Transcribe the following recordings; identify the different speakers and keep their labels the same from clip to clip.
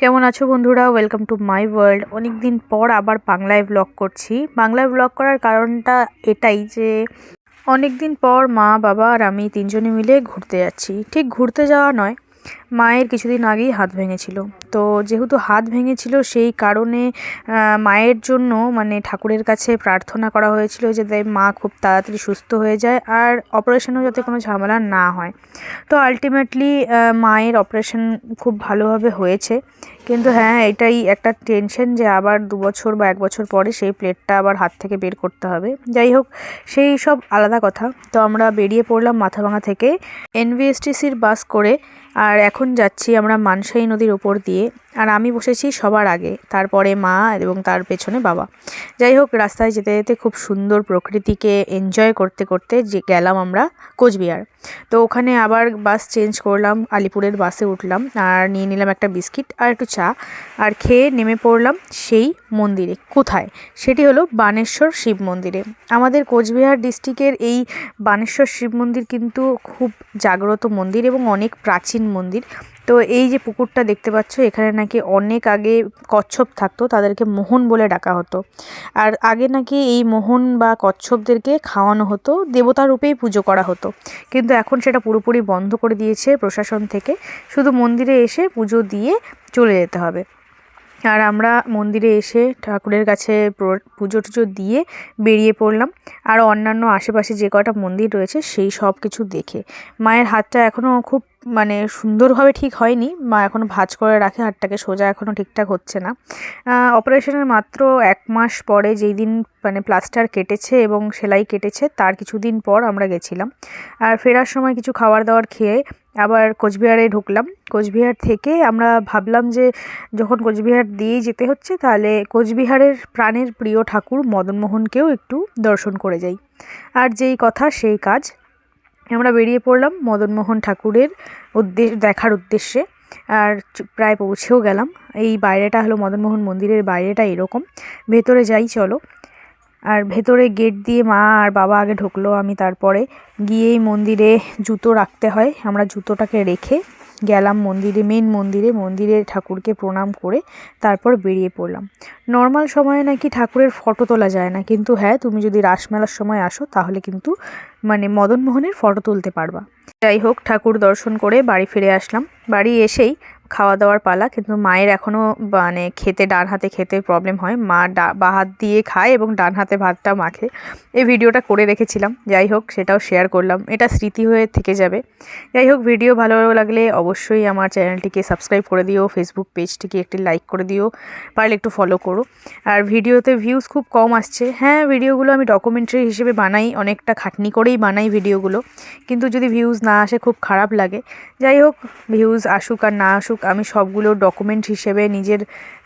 Speaker 1: কেমন আছো বন্ধুরা? ওয়েলকাম টু মাই ওয়ার্ল্ড অনেক দিন পর আবার বাংলায় ব্লগ করছি। বাংলায় ব্লগ করার কারণটা এটাই যে অনেক দিন পর মা, বাবা আর আমি তিনজনে মিলে ঘুরতে যাচ্ছি। ঠিক ঘুরতে যাওয়া নয় মায়ের কিছুদিন আগেই হাত ভেঙেছিল। তো যেহেতু হাত ভেঙেছিল, সেই কারণে মায়ের জন্য মানে ঠাকুরের কাছে প্রার্থনা করা হয়েছিল যাতে মা খুব তাড়াতাড়ি সুস্থ হয়ে যায় আর অপারেশনেও যাতে কোনো ঝামেলা না হয়। তো আলটিমেটলি মায়ের অপারেশন খুব ভালোভাবে হয়েছে। কিন্তু হ্যাঁ এটাই একটা টেনশন যে আবার দু বছর বা এক বছর পরে সেই প্লেটটা আবার হাত থেকে বের করতে হবে। যাই হোক, সেই সব আলাদা কথা। তো আমরা বেরিয়ে পড়লাম মাথাভাঙা থেকে। এনভিএসটিসির বাস করে, আর এখন যাচ্ছি আমরা মানসাই নদীর ওপর দিয়ে। আর আমি বসেছি সবার আগে, তারপরে মা এবং তার পেছনে বাবা। যাই হোক, রাস্তায় যেতে যেতে খুব সুন্দর প্রকৃতিকে এনজয় করতে করতে যে গেলাম আমরা কোচবিহার। তো ওখানে আবার বাস চেঞ্জ করলাম, আলিপুরের বাসে উঠলাম আর নিয়ে নিলাম একটা বিস্কিট আর একটু চা আর খেয়ে নেমে পড়লাম সেই মন্দিরে। কোথায়? সেটি হলো বানেশ্বর শিব মন্দিরে। আমাদের কোচবিহার ডিস্ট্রিক্টের এই বানেশ্বর শিব মন্দির কিন্তু খুব জাগ্রত মন্দির এবং অনেক প্রাচীন মন্দির। তো এই যে পুকুরটা দেখতে পাচ্ছ, এখানে নাকি অনেক আগে কচ্ছপ থাকতো, তাদেরকে মোহন বলে ডাকা হতো। আর আগে নাকি এই মোহন বা কচ্ছপদেরকে খাওয়ানো হতো, দেবতা রূপেই পুজো করা হতো। কিন্তু এখন সেটা পুরোপুরি বন্ধ করে দিয়েছে প্রশাসন থেকে। শুধু মন্দিরে এসে পুজো দিয়ে চলে যেতে হবে। আর আমরা মন্দিরে এসে ঠাকুরের কাছে পুজো টুজো দিয়ে বেরিয়ে পড়লাম। আর অন্যান্য আশেপাশে যে কটা মন্দির রয়েছে, সেই সব কিছু দেখে। মায়ের হাতটা এখনও খুব মানে সুন্দরভাবে ঠিক হয়নি। মা এখনও ভাঁজ করে রাখে, হাতটাকে সোজা এখনও ঠিকঠাক হচ্ছে না। অপারেশনের মাত্র এক মাস পরে যেই দিন মানে প্লাস্টার কেটেছে এবং সেলাই কেটেছে, তার কিছুদিন পর আমরা গেছিলাম। আর ফেরার সময় কিছু খাবার দাবার খেয়ে আবার কোচবিহারে ঢুকলাম। কোচবিহার থেকে আমরা ভাবলাম যে যখন কোচবিহার দিয়েই যেতে হচ্ছে তাহলে কোচবিহারের প্রাণের প্রিয় ঠাকুর মদনমোহনকেও একটু দর্শন করে যাই। আর যেই কথা সেই কাজ। আমরা বেরিয়ে পড়লাম মদনমোহন ঠাকুরের উদ্দেশ্য দেখার উদ্দেশ্যে। আর প্রায় পৌঁছেও গেলাম। এই বাইরেটা হলো মদনমোহন মন্দিরের বাইরেটা এরকম। ভেতরে যাই, চলো। আর ভেতরে গেট দিয়ে মা আর বাবা আগে ঢুকলো, আমি তারপরে। গিয়েই মন্দিরে জুতো রাখতে হয়। আমরা জুতোটাকে রেখে গেলাম মন্দিরে মেন মন্দিরে। মন্দিরে ঠাকুরকে প্রণাম করে তারপর বেরিয়ে পড়লাম। নর্মাল সময়ে নাকি ঠাকুরের ফটো তোলা যায় না। কিন্তু হ্যাঁ তুমি যদি রাসমেলার সময় আসো, তাহলে কিন্তু মানে মদনমোহনের ফটো তুলতে পারবা। যাই হোক, ঠাকুর দর্শন করে বাড়ি ফিরে আসলাম। বাড়ি এসেই খাওয়া দাওয়ার পালা, কিন্তু মায়ের এখনও মানে খেতে, ডান হাতে খেতে প্রবলেম হয়। মা ডা, বা হাত দিয়ে খায় এবং ডান হাতে ভাতটা মাখে। এই ভিডিওটা করে রেখেছিলাম। যাই হোক, সেটাও শেয়ার করলাম। এটা স্মৃতি হয়ে থেকে যাবে। যাই হোক ভিডিও ভালো লাগলে অবশ্যই আমার চ্যানেলটিকে সাবস্ক্রাইব করে দিও। ফেসবুক পেজটিকে একটি লাইক করে দিও। পারলে একটু ফলো করো। আর ভিডিওতে ভিউজ খুব কম আসছে। হ্যাঁ ভিডিওগুলো আমি ডকুমেন্টারি হিসেবে বানাই। অনেকটা খাটনি করেই বানাই ভিডিওগুলো। কিন্তু যদি ভিউজ না আসে, খুব খারাপ লাগে। যাই হোক ভিউজ আসুক আর না আসুক আমি সবগুলো ডকুমেন্ট হিসেবে নিজের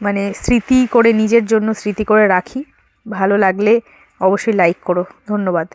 Speaker 1: মানে স্মৃতি করে, নিজের জন্য স্মৃতি করে রাখি। ভালো লাগলে অবশ্যই লাইক করো। ধন্যবাদ।